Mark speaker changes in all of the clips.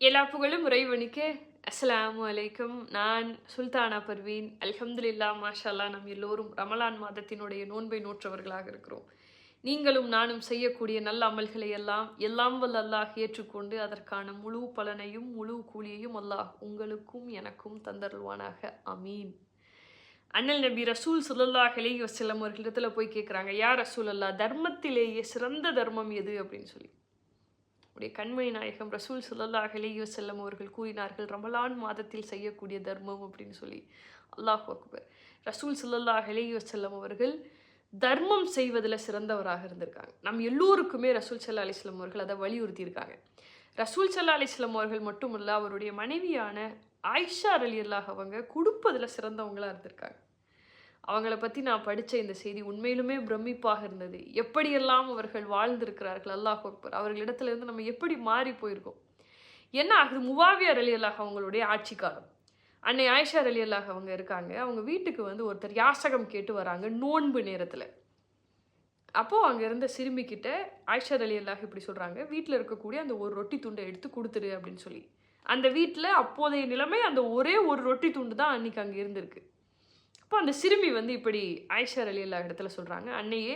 Speaker 1: எல்லா புகழும் உறைவனுக்கு அஸ்ஸலாமு அலைக்கும். நான் சுல்தானா பர்வீன். அல்ஹம்துலில்லா மாஷல்லா நம் எல்லோரும் ரமலான் மாதத்தினுடைய நோன்பை நோற்றவர்களாக இருக்கிறோம். நீங்களும் நானும் செய்யக்கூடிய நல்ல அமல்களை எல்லாம் எல்லாம் வல்ல அல்லாஹ் ஏற்றுக்கொண்டு அதற்கான முழு பலனையும் முழு கூலியையும் அல்லாஹ் உங்களுக்கும் எனக்கும் தந்தருள்வானாக. அமீன் அண்ணல் நபி ரசூல் சுல்லல்லாஹ் அலைஹி வஸல்லம் அவர்களிடத்தில் போய் கேட்குறாங்க யார் ரசூல் அல்லா தர்மத்திலேயே சிறந்த தர்மம் எது? அப்படின்னு சொல்லி. உடைய கண்மணி நாயகம் ரசூல் சுல்லல்லாஹ் அலைஹி செல்லம் அவர்கள் கூறினார்கள் ரமலான் மாதத்தில் செய்யக்கூடிய தர்மம் அப்படின்னு சொல்லி. அல்லாஹ் அக்பர். ரசூல் சுல்லல்லாஹ் அலைஹி செல்லம் அவர்கள் தர்மம் செய்வதில் சிறந்தவராக இருந்திருக்காங்க. நம் எல்லோருக்குமே ரசூல் சல்லா அலிஸ்லாம் அவர்கள் அதை வலியுறுத்தியிருக்காங்க. ரசூல் சல்லா அலிஸ்லாம் அவர்கள் மட்டுமல்ல அவருடைய மனைவியான ஆயிஷா அலி அல்லாஹ் அவங்க கொடுப்பதில் சிறந்தவங்களாக இருந்திருக்காங்க. அவங்கள பற்றி நான் படித்த இந்த செய்தி உண்மையிலுமே பிரமிப்பாக இருந்தது. எப்படியெல்லாம் அவர்கள் வாழ்ந்திருக்கிறார்கள் அல்லாஹ் அக்பர். அவர்களிடத்துலேருந்து நம்ம எப்படி மாறி போயிருக்கோம்? என்ன ஆகுது? முவாவியார் அலி அல்லாஹ் அவங்களுடைய ஆட்சி காலம். அன்னை ஆயிஷா அலி அல்லாஹ் அவங்க இருக்காங்க. அவங்க வீட்டுக்கு வந்து ஒருத்தர் யாசகம் கேட்டு வராங்க நோன்பு நேரத்தில். அப்போது அங்கே இருந்த சிறுமிக்கிட்ட ஆயிஷா அலி அல்லாஹ் இப்படி சொல்கிறாங்க வீட்டில் இருக்கக்கூடிய அந்த ஒரு ரொட்டி துண்டை எடுத்து கொடுத்துரு அப்படின்னு சொல்லி. அந்த வீட்டில் அப்போதைய நிலைமை அந்த ஒரே ஒரு ரொட்டி துண்டு தான் அன்றைக்கி அங்கே இருந்திருக்கு. அப்போ அந்த சிறுமி வந்து இப்படி ஆயிஷா அலி அல்லா இடத்துல சொல்கிறாங்க அன்னையே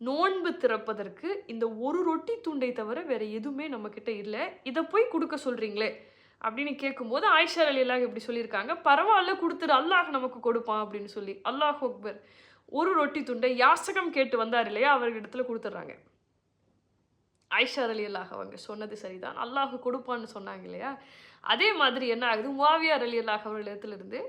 Speaker 1: நோன்பு திறப்பதற்கு இந்த ஒரு ரொட்டி துண்டை தவிர வேற எதுவுமே நம்மக்கிட்ட இல்லை. இதை போய் கொடுக்க சொல்கிறீங்களே அப்படின்னு கேட்கும்போது ஆயிஷா அலி அல்லாஹ் இப்படி சொல்லியிருக்காங்க. பரவாயில்ல கொடுத்துரு அல்லாஹ் நமக்கு கொடுப்பான் அப்படின்னு சொல்லி அல்லாஹ் அக்பர் ஒரு ரொட்டி துண்டை யாசகம் கேட்டு வந்தார் இல்லையா அவர்களிடத்துல கொடுத்துட்றாங்க. ஐஷா அலி அல்லாஹ் அவங்க சொன்னது சரிதான். அல்லாஹ் கொடுப்பான்னு சொன்னாங்க இல்லையா? அதே மாதிரி என்ன ஆகுது? மாவியார் அலி அல்லாஹ் அவர்களிடத்திலிருந்து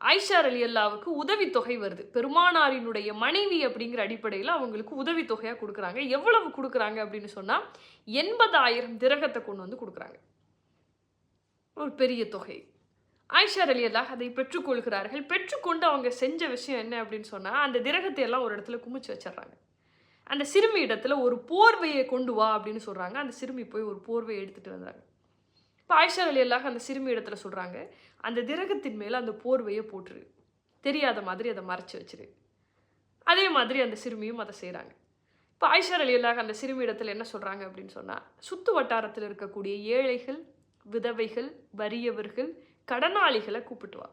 Speaker 1: ஐஷா அலி அல்லாவுக்கு உதவித்தொகை வருது. பெருமானாரினுடைய மனைவி அப்படிங்கிற அடிப்படையில் அவங்களுக்கு உதவித்தொகையாக கொடுக்குறாங்க. எவ்வளவு கொடுக்குறாங்க அப்படின்னு சொன்னால் எண்பதாயிரம் திரகத்தை கொண்டு வந்து கொடுக்குறாங்க. ஒரு பெரிய தொகை. ஆயிஷார் அலி அல்லாஹ் அதை பெற்றுக்கொள்கிறார்கள் பெற்றுக்கொண்டு அவங்க செஞ்ச விஷயம் என்ன அப்படின்னு சொன்னால் அந்த திரகத்தை எல்லாம் ஒரு இடத்துல குமிச்சு வச்சிடுறாங்க. அந்த சிறுமி இடத்துல ஒரு போர்வையை கொண்டு வா அப்படின்னு சொல்கிறாங்க அந்த சிறுமி போய் ஒரு போர்வையை எடுத்துகிட்டு வந்தாங்க இப்போ ஆயிஷா அலி அல்லாஹ் அந்த சிறுமி இடத்துல சொல்கிறாங்க அந்த திரகத்தின் மேலே அந்த போர்வையை போட்டுரு. தெரியாத மாதிரி அதை மறைச்சி வச்சிரு. அதே மாதிரி அந்த சிறுமியும் அதை செய்கிறாங்க இப்போ ஆயிஷா அலி அந்த சிறுமி இடத்துல என்ன சொல்கிறாங்க அப்படின்னு சொன்னால் சுற்று வட்டாரத்தில் இருக்கக்கூடிய ஏழைகள் விதவைகள் வறியவர்கள் கடனாளிகளை கூப்பிட்டு வா.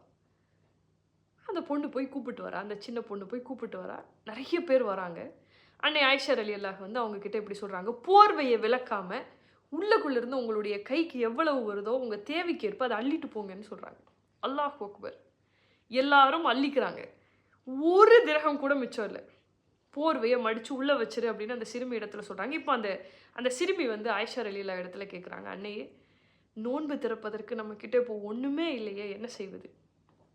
Speaker 1: அந்த பொண்ணு போய் கூப்பிட்டு வரா அந்த சின்ன பொண்ணு போய் கூப்பிட்டு வரா. நிறைய பேர் வராங்க. அன்னை ஆயிஷா அலி அல்லாஹ் வந்து அவங்கக்கிட்ட இப்படி சொல்கிறாங்க போர்வையை விளக்காமல் உள்ளக்குள்ளேருந்து உங்களுடைய கைக்கு எவ்வளவு வருதோ உங்கள் தேவைக்கு ஏற்ப அதை அள்ளிட்டு போங்கன்னு சொல்கிறாங்க அல்லாஹ் அக்பர். எல்லாரும் அள்ளிக்கிறாங்க. ஒரு திரகம் கூட மிச்சம் இல்லை. போர்வையை மடித்து உள்ளே வச்சிரு அப்படின்னு அந்த சிறுமி இடத்துல சொல்கிறாங்க இப்போ அந்த அந்த சிறுமி வந்து ஆயிஷா அலிலா இடத்துல கேட்குறாங்க அன்னையே நோன்பு திறப்பதற்கு நம்மக்கிட்ட இப்போ ஒன்றுமே இல்லையே என்ன செய்வது?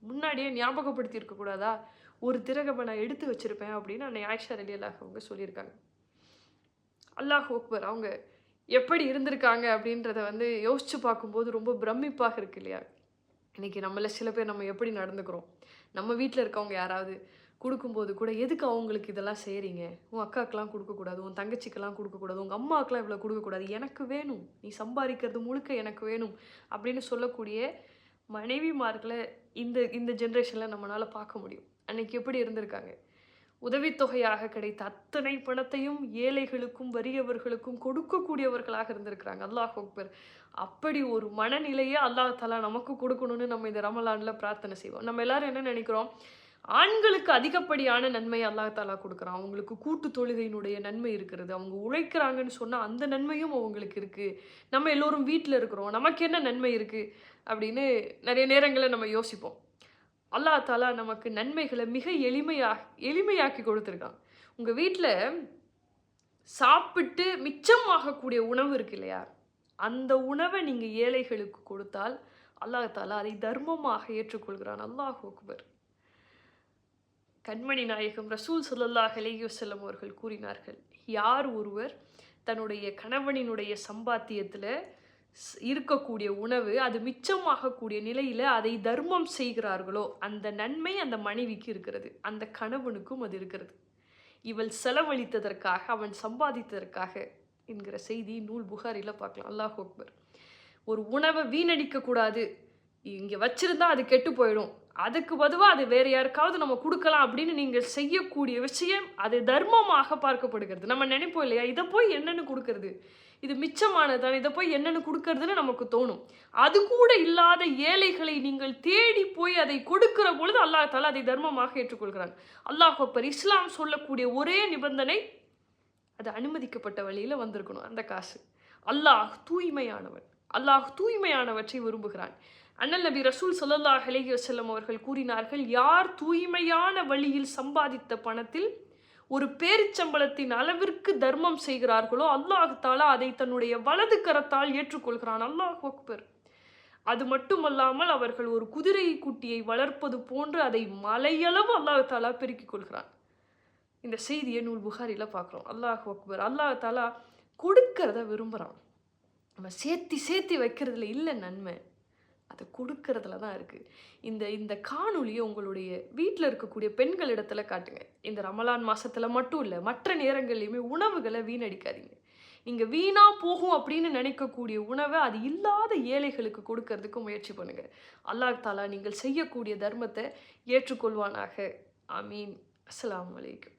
Speaker 1: முன்னாடியே ஞாபகப்படுத்தி இருக்கக்கூடாதா ஒரு திரகமை நான் எடுத்து வச்சுருப்பேன் அப்படின்னு அன்னை ஆயிஷா அலிலாக அவங்க சொல்லியிருக்காங்க. அல்லாஹ் அக்பர் அவங்க எப்படி இருந்திருக்காங்க அப்படின்றத வந்து யோசித்து பார்க்கும்போது ரொம்ப பிரமிப்பாக இருக்கு இல்லையா? இன்றைக்கி நம்மள சில பேர் நம்ம எப்படி நடந்துக்கிறோம்? நம்ம வீட்டில் இருக்கவங்க யாராவது கொடுக்கும்போது கூட எதுக்கு அவங்களுக்கு இதெல்லாம் செய்கிறீங்க உன் அக்காக்கெலாம் கொடுக்கக்கூடாது உன் தங்கச்சிக்கெல்லாம் கொடுக்கக்கூடாது உங்கள் அம்மாக்கெலாம் இவ்வளோ கொடுக்கக்கூடாது எனக்கு வேணும் நீ சம்பாதிக்கிறது முழுக்க எனக்கு வேணும் அப்படின்னு சொல்லக்கூடிய மனைவிமார்களை இந்த இந்த ஜென்ரேஷனில் நம்மளால் பார்க்க முடியும். அன்னைக்கு எப்படி இருந்திருக்காங்க? உதவித்தொகையாக கிடைத்த அத்தனை பணத்தையும் ஏழைகளுக்கும் வறியவர்களுக்கும் கொடுக்கக்கூடியவர்களாக இருந்திருக்கிறாங்க. அல்லாஹ் அக்பர். அப்படி ஒரு மனநிலையை அல்லாஹ் தலா நமக்கு கொடுக்கணும்னு நம்ம இந்த ரமலானில் பிரார்த்தனை செய்வோம். நம்ம எல்லாரும் என்ன நினைக்கிறோம்? ஆண்களுக்கு அதிகப்படியான நன்மை அல்லாஹ் தாலா கொடுக்குறான். அவங்களுக்கு கூட்டு தொழுகையினுடைய நன்மை இருக்கிறது. அவங்க உழைக்கிறாங்கன்னு சொன்னால் அந்த நன்மையும் அவங்களுக்கு இருக்குது நம்ம எல்லோரும் வீட்டில் இருக்கிறோம். நமக்கு என்ன நன்மை இருக்குது அப்படின்னு நிறைய நேரங்களில் நம்ம யோசிப்போம். அல்லா தாலா நமக்கு நன்மைகளை மிக எளிமையாக எளிமையாக்கி கொடுத்துருக்கான். உங்கள் வீட்டில் சாப்பிட்டு மிச்சமாகக்கூடிய உணவு இருக்கு இல்லையா? அந்த உணவை நீங்கள் ஏழைகளுக்கு கொடுத்தால் அல்லாஹ் தாலா அதை தர்மமாக ஏற்றுக்கொள்கிறான். அல்லாஹ் அக்பர். கண்மணி நாயகம் ரசூல் சுல்லல்லாஹ் அலையுசல்லம் அவர்கள் கூறினார்கள் யார் ஒருவர் தன்னுடைய கணவனினுடைய சம்பாத்தியத்தில் இருக்கக்கூடிய உணவு அது மிச்சமாகக்கூடிய நிலையில் அதை தர்மம் செய்கிறார்களோ அந்த நன்மை அந்த மனைவிக்கு இருக்கிறது. அந்த கணவனுக்கும் அது இருக்கிறது. இவள் செலவழித்ததற்காக அவன் சம்பாதித்ததற்காக என்கிற செய்தி நூல் புகாரில் பார்க்கலாம். அல்லாஹ் அக்பர். ஒரு உணவை வீணடிக்கக்கூடாது. இங்கே வச்சுருந்தா அது கெட்டு போயிடும். அதுக்கு பதுவாக அது வேறு யாருக்காவது நம்ம கொடுக்கலாம் அப்படின்னு நீங்கள் செய்யக்கூடிய விஷயம் அது தர்மமாக பார்க்கப்படுகிறது. நம்ம நினைப்போம் இல்லையா? இதை போய் என்னென்னு கொடுக்கறது? இது மிச்சமானதான் இதை போய் என்னென்னு கொடுக்கறதுன்னு நமக்கு தோணும். அது கூட இல்லாத ஏழைகளை நீங்கள் தேடி போய் அதை கொடுக்கிற பொழுது அல்லாஹ் தாலா அதை தர்மமாக ஏற்றுக்கொள்கிறாங்க அல்லாஹ் அப்பர் இஸ்லாம் சொல்லக்கூடிய ஒரே நிபந்தனை அது அனுமதிக்கப்பட்ட வழியில் வந்திருக்கணும் அந்த காசு. அல்லாஹ் தூய்மையானவன். அல்லாஹ் தூய்மையானவற்றை விரும்புகிறான். அண்ணல் நபி ரசூல் சொல்லல்லா அலைஹி வசல்லம் அவர்கள் கூறினார்கள் யார் தூய்மையான வழியில் சம்பாதித்த பணத்தில் ஒரு பேரிச்சம்பளத்தின் அளவிற்கு தர்மம் செய்கிறார்களோ அல்லாஹ் தாலா அதை தன்னுடைய வலது கரத்தால் ஏற்றுக்கொள்கிறான். அல்லாஹ் அக்பர். அது மட்டுமல்லாமல் அவர்கள் ஒரு குதிரை குட்டியை வளர்ப்பது போன்று அதை மலையளவு அல்லாஹாலா பெருக்கிக் கொள்கிறான். இந்த செய்தியை நூல் புகாரியில் பார்க்குறோம். அல்லாஹ் அக்பர். அல்லாஹ் தாலா கொடுக்கறத விரும்புகிறான் நம்ம சேர்த்தி சேர்த்தி வைக்கிறதுல இல்லை நன்மை. அதை கொடுக்கறதுல தான் இருக்குது இந்த இந்த காணொலியை உங்களுடைய வீட்டில் இருக்கக்கூடிய பெண்கள் இடத்துல காட்டுங்க. இந்த ரமலான் மாதத்தில் மட்டும் இல்லை மற்ற நேரங்கள்லையுமே உணவுகளை வீணடிக்காதீங்க. நீங்கள் வீணாக போகும் அப்படின்னு நினைக்கக்கூடிய உணவை அது இல்லாத ஏழைகளுக்கு கொடுக்கறதுக்கு முயற்சி பண்ணுங்கள் அல்லாஹ் தாலா நீங்கள் செய்யக்கூடிய தர்மத்தை ஏற்றுக்கொள்வானாக. ஆமீன். அஸ்ஸலாமு வலைக்கம்